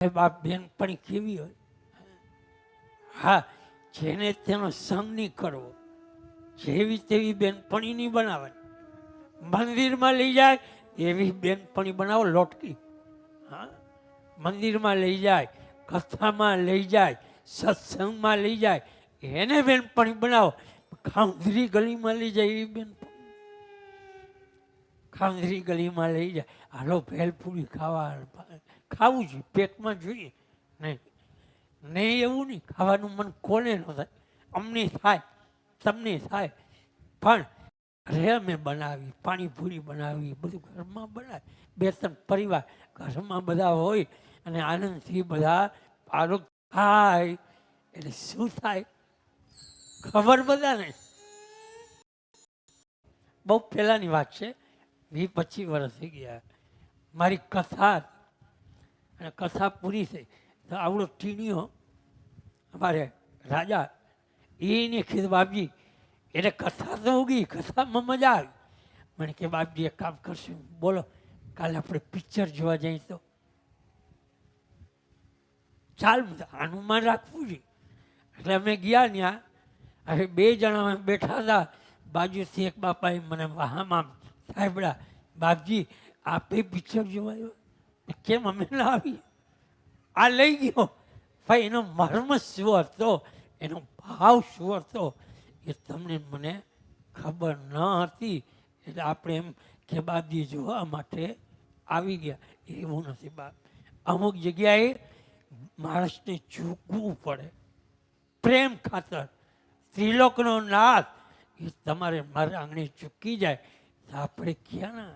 એ બેન પણ કેવી હોય? હા, જેને તેનો સંગ નહીં કરવો, જેવી તેવી બેનપણી નહીં બનાવવાની મંદિરમાં લઈ જાય, એવી બેનપણી બનાવો, લોટકી. હા? મંદિરમાં લઈ જાય, કથામાં લઈ જાય, સત્સંગમાં લઈ જાય, એને બેનપણી બનાવો. ખાંધરી ગલીમાં લઈ જાય એવી બેનપણી ખાંધરી ગલીમાં લઈ જાય. હાલો, ભેલપુરી ખાવા. ખાવું જોઈએ, પેટમાં જોઈએ. નહીં નહીં એવું નહીં, ખાવાનું મન કોને ન થાય. અમને થાય, તમને થાય. પણ ઘરે અમે બનાવી, પાણીપુરી બનાવી, બધું ઘરમાં બનાવી બે ત્રણ પરિવાર ઘરમાં બધા હોય અને આનંદથી બધા આરોગ થાય. એટલે શું થાય? ખબર બધાને? બહુ પહેલાંની વાત છે, વીસ પચીસ વર્ષ થઈ ગયા. મારી કથા અને કથા પૂરી થઈ. તો આવડો ટીણીઓ, અમારે રાજા એને કીધું બાપજી એટલે કથા તો ઉગી, કથામાં મજા આવી. મને કે, બાપજી, એક કામ કરશું, બોલો, કાલે આપણે પિક્ચર જોવા જઈએ તો. ચાલ અનુમાન રાખવું જોઈએ એટલે અમે ગયા ત્યાં હવે બે જણા અમે બેઠા હતા, બાજુથી એક બાપાએ મને વાહામાં સાહેબડા બાપજી, આપે પિક્ચર જોવા કેમ અમે ના આવી આ લઈ ગયો. ભાઈ, એનો મર્મ શું હતો? એનો ભાવ શું હતો? એ તમને મને ખબર ન હતી. એટલે આપણે એમ કે બાપજી જોવા માટે આવી ગયા. એવું નથી બાપ. અમુક જગ્યાએ માણસને ચૂકવું પડે. પ્રેમ ખાતર. ત્રિલોકનો નાથ. એ તમારે મારા આંગણે ચૂકી જાય. તો આપણે ક્યાં ના